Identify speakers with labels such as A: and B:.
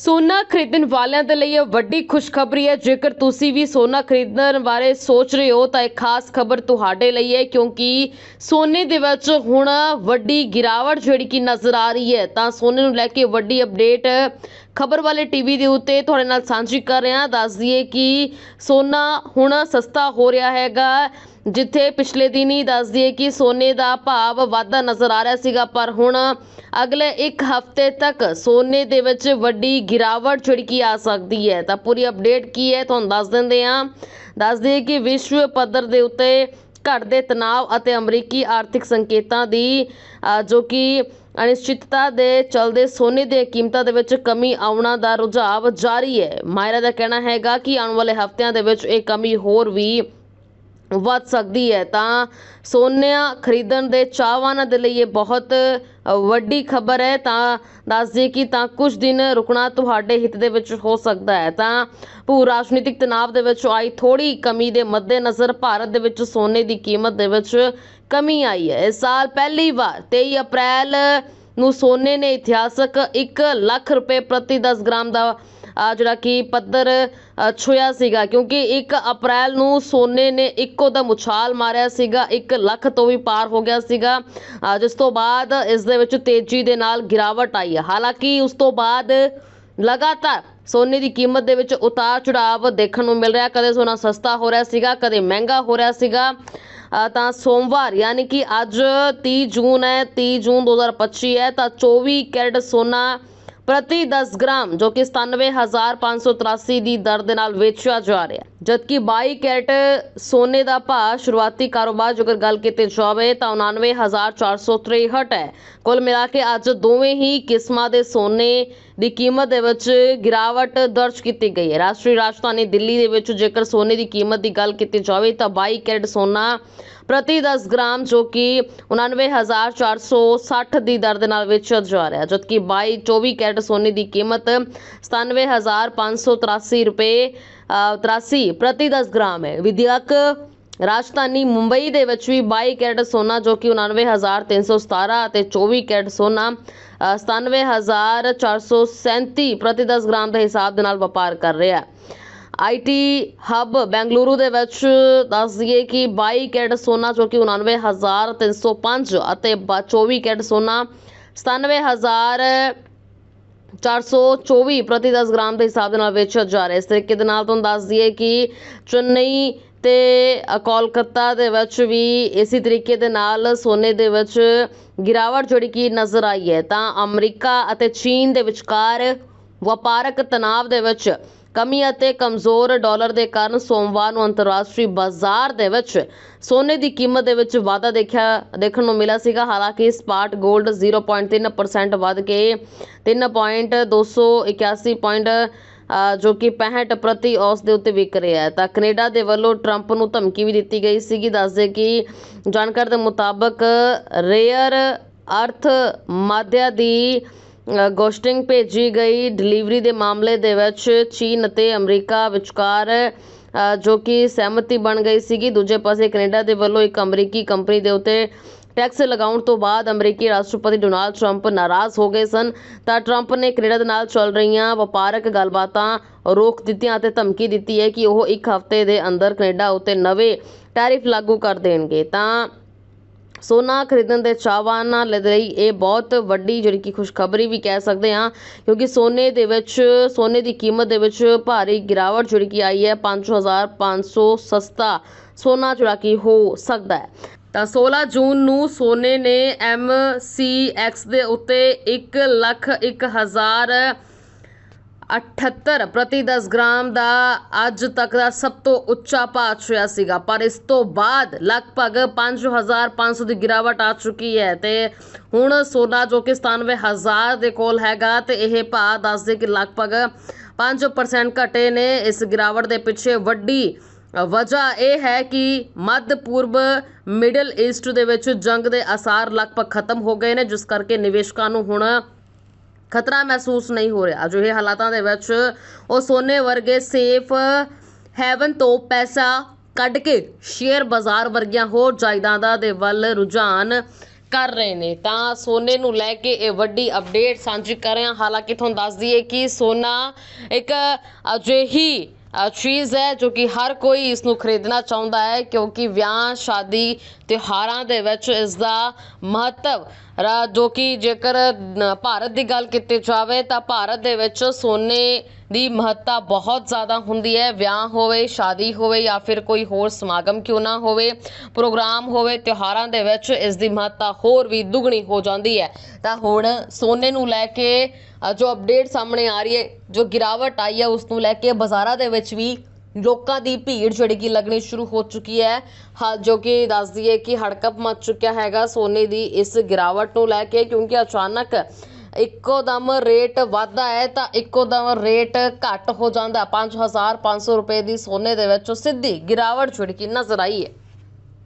A: ਸੋਨਾ ਖਰੀਦਣ ਵਾਲਿਆਂ ਦੇ ਲਈ ਇਹ ਵੱਡੀ ਖੁਸ਼ਖਬਰੀ ਹੈ। ਜੇਕਰ ਤੁਸੀਂ ਵੀ ਸੋਨਾ ਖਰੀਦਣ ਬਾਰੇ ਸੋਚ ਰਹੇ ਹੋ, ਤਾਂ ਇਹ ਖਾਸ ਖਬਰ ਤੁਹਾਡੇ ਲਈ ਹੈ, ਕਿਉਂਕਿ ਸੋਨੇ ਦੇ ਵਿੱਚ ਹੁਣ ਵੱਡੀ ਗਿਰਾਵਟ ਜਿਹੜੀ ਕਿ ਨਜ਼ਰ ਆ ਰਹੀ ਹੈ, ਤਾਂ ਸੋਨੇ ਨੂੰ ਲੈ ਕੇ ਵੱਡੀ ਅਪਡੇਟ ਖਬਰ ਵਾਲੇ ਟੀਵੀ ਦੇ ਉੱਤੇ ਤੁਹਾਡੇ ਨਾਲ ਸਾਂਝੀ ਕਰ ਰਿਹਾ ਹਾਂ ਦੱਸ ਦਈਏ ਕਿ ਸੋਨਾ ਹੁਣ ਸਸਤਾ ਹੋ ਰਿਹਾ ਹੈਗਾ, ਜਿੱਥੇ ਪਿਛਲੇ ਦਿਨ ਹੀ ਦੱਸ ਦਈਏ ਕਿ ਸੋਨੇ ਦਾ ਭਾਵ ਵਾਧਾ ਨਜ਼ਰ ਆ ਰਿਹਾ ਸੀਗਾ, ਪਰ ਹੁਣ ਅਗਲੇ ਇੱਕ ਹਫ਼ਤੇ ਤੱਕ ਸੋਨੇ ਦੇ ਵਿੱਚ ਵੱਡੀ ਗਿਰਾਵਟ ਜਿਹੜੀ ਕਿ ਆ ਸਕਦੀ ਹੈ। ਤਾਂ ਪੂਰੀ ਅਪਡੇਟ ਕੀ ਹੈ, ਤੁਹਾਨੂੰ ਦੱਸ ਦਿੰਦੇ ਹਾਂ। ਦੱਸ ਦਈਏ ਕਿ ਵਿਸ਼ਵ ਪੱਧਰ ਦੇ ਉੱਤੇ ਘਟਦੇ ਤਣਾਅ ਅਤੇ ਅਮਰੀਕੀ ਆਰਥਿਕ ਸੰਕੇਤਾਂ ਦੀ ਜੋ ਕਿ ਅਨਿਸ਼ਚਿਤਤਾ ਦੇ ਚਲਦੇ ਸੋਨੇ ਦੀਆਂ ਕੀਮਤਾਂ ਦੇ ਵਿੱਚ ਕਮੀ ਆਉਣਾ ਦਾ ਰੁਝਾਵ ਜਾਰੀ ਹੈ। ਮਾਇਰਾ ਦਾ ਕਹਿਣਾ ਹੈਗਾ ਕਿ ਆਉਣ ਵਾਲੇ ਹਫ਼ਤਿਆਂ ਦੇ ਵਿੱਚ ਇਹ ਕਮੀ ਹੋਰ ਵੀ ਵੱਧ ਸਕਦੀ ਹੈ। ਤਾਂ ਸੋਨਾ ਖਰੀਦਣ ਦੇ ਚਾਹਵਾਨਾਂ ਦੇ ਲਈ ਇਹ ਬਹੁਤ ਵੱਡੀ ਖਬਰ ਹੈ। ਤਾਂ ਦੱਸ ਦਈਏ ਕਿ ਤਾਂ ਕੁਝ ਦਿਨ ਰੁਕਣਾ ਤੁਹਾਡੇ ਹਿੱਤ ਦੇ ਵਿੱਚ ਹੋ ਸਕਦਾ ਹੈ। ਤਾਂ ਭੂ ਰਾਜਨੀਤਿਕ ਤਣਾਅ ਦੇ ਵਿੱਚ ਆਈ ਥੋੜੀ ਕਮੀ ਦੇ ਮੱਦੇਨਜ਼ਰ ਭਾਰਤ ਦੇ ਵਿੱਚ ਸੋਨੇ ਦੀ ਕੀਮਤ ਦੇ ਵਿੱਚ ਕਮੀ ਆਈ ਹੈ। ਇਸ ਸਾਲ ਪਹਿਲੀ ਵਾਰ 23 ਅਪ੍ਰੈਲ ਨੂੰ ਸੋਨੇ ਨੇ ਇਤਿਹਾਸਕ 1 ਲੱਖ ਰੁਪਏ ਪ੍ਰਤੀ 10 ਗ੍ਰਾਮ ਦਾ ਜਿਹੜਾ ਕਿ ਪੱਧਰ ਅ, ਸੀਗਾ। ਕਿਉਂਕਿ 1 ਅਪ੍ਰੈਲ ਨੂੰ ਸੋਨੇ ਨੇ ਇੱਕੋ ਦਮ ਉਛਾਲ ਮਾਰਿਆ ਸੀਗਾ। 1 ਲੱਖ ਤੋਂ ਵੀ ਪਾਰ ਹੋ ਗਿਆ ਸੀਗਾ। ਜਿਸ ਤੋਂ ਬਾਅਦ ਇਸ ਦੇ ਵਿੱਚ ਤੇਜ਼ੀ ਦੇ ਨਾਲ ਗਿਰਾਵਟ ਆਈ ਹੈ। ਹਾਲਾਂਕਿ ਉਸ ਤੋਂ ਬਾਅਦ ਲਗਾਤਾਰ ਸੋਨੇ ਦੀ ਕੀਮਤ ਦੇ ਵਿੱਚ ਉਤਾਰ ਚੜਾਵ ਦੇਖਣ ਨੂੰ ਮਿਲ ਰਿਹਾ। ਕਦੇ ਸੋਨਾ ਸਸਤਾ ਹੋ ਰਿਹਾ ਸੀਗਾ ਕਦੇ ਮਹਿੰਗਾ ਹੋ ਰਿਹਾ ਸੀਗਾ। ਤਾਂ ਸੋਮਵਾਰ ਯਾਨੀ ਕਿ ਅੱਜ 30 ਜੂਨ ਹੈ 30 ਜੂਨ 2025 ਹੈ ਤਾਂ 24 ਕੈਰਟ ਸੋਨਾ ਪ੍ਰਤੀ 10 ਗ੍ਰਾਮ, ਜੋ ਕਿ 97583 ਦੀ ਦਰ ਦੇ ਨਾਲ ਵੇਚਿਆ ਜਾ ਰਿਹਾ ਜਦਕਿ 22 ਕੈਰਟ ਸੋਨੇ ਦਾ ਭਾਅ ਸ਼ੁਰੂਆਤੀ ਕਾਰੋਬਾਰ ਜੇਕਰ ਗੱਲ ਕੀਤੀ ਜਾਵੇ ਤਾਂ 99463 ਹੈ। ਕੁੱਲ ਮਿਲਾ ਕੇ ਅੱਜ ਦੋਵੇਂ ਹੀ ਕਿਸਮਾਂ ਦੇ ਸੋਨੇ ਦੀ ਕੀਮਤ ਦੇ ਵਿੱਚ ਗਿਰਾਵਟ ਦਰਜ ਕੀਤੀ ਗਈ ਹੈ। ਰਾਸ਼ਟਰੀ ਰਾਜਧਾਨੀ ਦਿੱਲੀ ਦੇ ਵਿੱਚ ਜੇਕਰ ਸੋਨੇ ਦੀ ਕੀਮਤ ਦੀ ਗੱਲ ਕੀਤੀ ਜਾਵੇ ਤਾਂ 22 ਕੈਰਟ ਸੋਨਾ ਪ੍ਰਤੀ 10 ਗ੍ਰਾਮ ਜੋ ਕਿ 99460 ਦੀ ਦਰ ਦੇ ਨਾਲ ਵੇਚਿਆ ਜਾ ਰਿਹਾ ਜਦਕਿ 22 24 ਕੈਰਟ ਸੋਨੇ ਦੀ ਕੀਮਤ 97583 ਰੁਪਏ ਅ, 83 ਪ੍ਰਤੀ 10 ਗ੍ਰਾਮ ਹੈ। ਵਿਦਿਅਕ ਰਾਜਧਾਨੀ ਮੁੰਬਈ ਦੇ ਵਿੱਚ ਵੀ 22 ਕੈਰਟ ਸੋਨਾ ਜੋ ਕਿ 99317 ਅਤੇ 24 ਕੈਰਟ ਸੋਨਾ ਅ, 97437 ਪ੍ਰਤੀ 10 ਗ੍ਰਾਮ ਦੇ ਹਿਸਾਬ ਦੇ ਨਾਲ ਵਪਾਰ ਕਰ ਰਿਹਾ ਹੈ। ਆਈਟੀ ਹੱਬ ਬੈਂਗਲੁਰੂ ਦੇ ਵਿੱਚ ਦੱਸ ਦਈਏ ਕਿ 22 ਕੈਰਟ ਸੋਨਾ ਜੋ ਕਿ 99305 ਅਤੇ ਬ- 24 ਕੈਰਟ ਸੋਨਾ 97000 424 ਪ੍ਰਤੀ 10 ਗ੍ਰਾਮ ਦੇ ਹਿਸਾਬ ਦੇ ਨਾਲ ਵੇਚਿਆ ਜਾ ਰਿਹਾ ਇਸ ਤਰੀਕੇ ਦੇ ਨਾਲ ਤੁਹਾਨੂੰ ਦੱਸ ਦਈਏ ਕਿ ਚੇਨਈ ਤੇ ਅ, ਕੋਲਕਾਤਾ ਦੇ ਵਿੱਚ ਵੀ ਇਸੇ ਤਰੀਕੇ ਦੇ ਨਾਲ ਸੋਨੇ ਦੇ ਵਿੱਚ ਗਿਰਾਵਟ ਜਿਹੜੀ ਕਿ ਨਜ਼ਰ ਆਈ ਹੈ। ਤਾਂ ਅਮਰੀਕਾ ਅਤੇ ਚੀਨ ਦੇ ਵਿਚਕਾਰ ਵਪਾਰਕ ਤਣਾਅ ਦੇ ਵਿੱਚ ਕਮੀ ਅਤੇ ਕਮਜ਼ੋਰ ਡਾਲਰ ਦੇ ਕਾਰਨ ਸੋਮਵਾਰ ਨੂੰ ਅੰਤਰਰਾਸ਼ਟਰੀ ਬਾਜ਼ਾਰ ਦੇ ਵਿੱਚ ਸੋਨੇ ਦੀ ਕੀਮਤ ਦੇ ਵਿੱਚ ਵਾਧਾ ਦੇਖਿਆ ਦੇਖਣ ਨੂੰ ਮਿਲਿਆ ਸੀਗਾ। ਹਾਲਾਂਕਿ ਸਪਾਟ 골ਡ 0.3% ਵੱਧ ਕੇ 3.281 ਪੁਆਇੰਟ ਅ, ਜੋ ਕਿ 65 ਪ੍ਰਤੀ ਔਸ ਦੇ ਉੱਤੇ ਵਿਕ ਰਿਹਾ ਹੈ। ਤਾਂ ਕੈਨੇਡਾ ਦੇ ਵੱਲੋਂ ਟਰੰਪ ਨੂੰ ਧਮਕੀ ਵੀ ਦਿੱਤੀ ਗਈ ਸੀਗੀ। ਦੱਸਦੇ ਕਿ ਜਾਣਕਾਰੀ ਦੇ ਮੁਤਾਬਕ ਰੇਅਰ ਅਰਥ ਮਾਧਿਆ ਦੀ ਗੋਸਟਿੰਗ ਭੇਜੀ ਗਈ ਡਿਲੀਵਰੀ ਦੇ ਮਾਮਲੇ ਦੇ ਵਿੱਚ ਚੀਨ ਅਤੇ ਅਮਰੀਕਾ ਵਿਚਕਾਰ ਜੋ ਕਿ ਸਹਿਮਤੀ ਬਣ ਗਈ ਸੀਗੀ। ਦੂਜੇ ਪਾਸੇ ਕੈਨੇਡਾ ਦੇ ਵੱਲੋਂ ਇੱਕ ਅਮਰੀਕੀ ਕੰਪਨੀ ਦੇ ਉੱਤੇ ਟੈਕਸ ਲਗਾਉਣ ਤੋਂ ਬਾਅਦ ਅਮਰੀਕੀ ਰਾਸ਼ਟਰਪਤੀ ਡੋਨਾਲਡ ਟਰੰਪ ਨਾਰਾਜ਼ ਹੋ ਗਏ ਸਨ। ਤਾਂ ਟਰੰਪ ਨੇ ਕੈਨੇਡਾ ਦੇ ਨਾਲ ਚੱਲ ਰਹੀਆਂ ਵਪਾਰਕ ਗੱਲਬਾਤਾਂ ਰੋਕ ਦਿੱਤੀਆਂ ਅਤੇ ਧਮਕੀ ਦਿੱਤੀ ਹੈ ਕਿ ਉਹ ਇੱਕ ਹਫ਼ਤੇ ਦੇ ਅੰਦਰ ਕੈਨੇਡਾ ਉੱਤੇ ਨਵੇਂ ਟੈਰਿਫ ਲਾਗੂ ਕਰ ਦੇਣਗੇ। ਤਾਂ ਸੋਨਾ ਖਰੀਦਣ ਦੇ ਚਾਹਵਾਨਾਂ ਲਈ ਇਹ ਬਹੁਤ ਵੱਡੀ ਜਿਹੜੀ ਕਿ ਖੁਸ਼ਖਬਰੀ ਵੀ ਕਹਿ ਸਕਦੇ ਹਾਂ, ਕਿਉਂਕਿ ਸੋਨੇ ਦੇ ਵਿੱਚ, ਸੋਨੇ ਦੀ ਕੀਮਤ ਦੇ ਵਿੱਚ ਭਾਰੀ ਗਿਰਾਵਟ ਜਿਹੜੀ ਕਿ ਆਈ ਹੈ 5500 ਸਸਤਾ ਸੋਨਾ ਜਿਹੜਾ ਕਿ ਹੋ ਸਕਦਾ ਹੈ। ਤਾਂ 16 ਜੂਨ ਨੂੰ ਸੋਨੇ ਨੇ MCX ਦੇ ਉੱਤੇ 1 ਲੱਖ 1000 78 ਪ੍ਰਤੀ 10 ਗ੍ਰਾਮ ਦਾ ਅੱਜ ਤੱਕ ਦਾ ਸਭ ਤੋਂ ਉੱਚਾ ਭਾਅ ਛੂਹਿਆ ਸੀਗਾ। ਪਰ ਇਸ ਤੋਂ ਬਾਅਦ ਲਗਭਗ 5500 ਦੀ ਗਿਰਾਵਟ ਆ ਚੁੱਕੀ ਹੈ ਤੇ ਹੁਣ ਸੋਨਾ ਜੋ ਕਿ 97000 ਦੇ ਕੋਲ ਹੈਗਾ ਤੇ ਇਹ ਭਾਅ ਦੱਸਦੇ ਕਿ ਲਗਭਗ 5% ਘਟੇ ਨੇ। ਇਸ ਗਿਰਾਵਟ ਦੇ ਪਿੱਛੇ ਵੱਡੀ ਵਜ੍ਹਾ ਇਹ ਹੈ ਕਿ ਮੱਧ ਪੂਰਬ ਮਿਡਲ ਈਸਟ ਦੇ ਵਿੱਚ ਜੰਗ ਦੇ ਅਸਾਰ ਲਗਭਗ ਖਤਮ ਹੋ ਗਏ ਨੇ, ਜਿਸ ਕਰਕੇ ਨਿਵੇਸ਼ਕਾਂ ਨੂੰ ਹੁਣ ਖਤਰਾ ਮਹਿਸੂਸ ਨਹੀਂ ਹੋ ਰਿਹਾ। ਅਜਿਹੇ ਹਾਲਾਤਾਂ ਦੇ ਵਿੱਚ ਉਹ ਸੋਨੇ ਵਰਗੇ ਸੇਫ ਹੈਵਨ ਤੋਂ ਪੈਸਾ ਕੱਢ ਕੇ ਸ਼ੇਅਰ ਬਾਜ਼ਾਰ ਵਰਗੀਆਂ ਹੋਰ ਜਾਇਦਾਦਾਂ ਦੇ ਵੱਲ ਰੁਝਾਨ ਕਰ ਰਹੇ ਨੇ। ਤਾਂ ਸੋਨੇ ਨੂੰ ਲੈ ਕੇ ਇਹ ਵੱਡੀ ਅਪਡੇਟ ਸਾਂਝੀ ਕਰ ਰਹੇ ਹਾਂ। ਹਾਲਾਂਕਿ ਤੁਹਾਨੂੰ ਦੱਸ ਦਈਏ ਕਿ ਸੋਨਾ ਇੱਕ ਅਜਿਹੀ ਚੀਜ਼ ਹੈ ਜੋ ਕਿ ਹਰ ਕੋਈ ਇਸ ਨੂੰ ਖਰੀਦਣਾ ਚਾਹੁੰਦਾ ਹੈ, ਕਿਉਂਕਿ ਵਿਆਹ, ਸ਼ਾਦੀ, ਤਿਉਹਾਰਾਂ ਦੇ ਵਿੱਚ ਇਸ ਦਾ ਮਹੱਤਵ ਰਾ- ਜੋ ਕਿ ਜੇਕਰ ਭਾਰਤ ਦੀ ਗੱਲ ਕੀਤੀ ਜਾਵੇ ਤਾਂ ਭਾਰਤ ਦੇ ਵਿੱਚ ਸੋਨੇ ਦੀ ਮਹੱਤਤਾ ਬਹੁਤ ਜ਼ਿਆਦਾ ਹੁੰਦੀ ਹੈ। ਵਿਆਹ ਹੋਵੇ, ਸ਼ਾਦੀ ਹੋਵੇ ਜਾਂ ਫਿਰ ਕੋਈ ਹੋਰ ਸਮਾਗਮ ਕਿਉਂ ਨਾ ਹੋਵੇ, ਪ੍ਰੋਗਰਾਮ ਹੋਵੇ, ਤਿਉਹਾਰਾਂ ਦੇ ਵਿੱਚ ਇਸ ਦੀ ਮਹੱਤਤਾ ਹੋਰ ਵੀ ਦੁੱਗਣੀ ਹੋ ਜਾਂਦੀ ਹੈ। ਤਾਂ ਹੁਣ ਸੋਨੇ ਨੂੰ ਲੈ ਕੇ ਜੋ ਅਪਡੇਟ ਸਾਹਮਣੇ ਆ ਰਹੀ ਹੈ, ਜੋ ਗਿਰਾਵਟ ਆਈ ਹੈ, ਉਸ ਨੂੰ ਲੈ ਕੇ ਬਾਜ਼ਾਰਾਂ ਦੇ ਵਿੱਚ ਵੀ ਲੋਕਾਂ ਦੀ ਭੀੜ ਜਿਹੜੀ ਕਿ ਲੱਗਣੀ ਸ਼ੁਰੂ ਹੋ ਚੁੱਕੀ ਹੈ। ਹਾਂ, ਜੋ ਕਿ ਦੱਸ ਦਈਏ ਕਿ ਹੜਕੰਪ ਮਚ ਚੁੱਕਿਆ ਹੈਗਾ ਸੋਨੇ ਦੀ ਇਸ ਗਿਰਾਵਟ ਨੂੰ ਲੈ ਕੇ, ਕਿਉਂਕਿ ਅਚਾਨਕ ਇੱਕੋ ਦਮ ਰੇਟ ਵੱਧਦਾ ਹੈ ਤਾਂ ਇੱਕੋ ਦਮ ਰੇਟ ਘੱਟ ਹੋ ਜਾਂਦਾ। 5500 ਰੁਪਏ ਦੀ ਸੋਨੇ ਦੇ ਵਿੱਚ ਸਿੱਧੀ ਗਿਰਾਵਟ ਜਿਹੜੀ ਕਿ ਨਜ਼ਰ ਆਈ ਹੈ।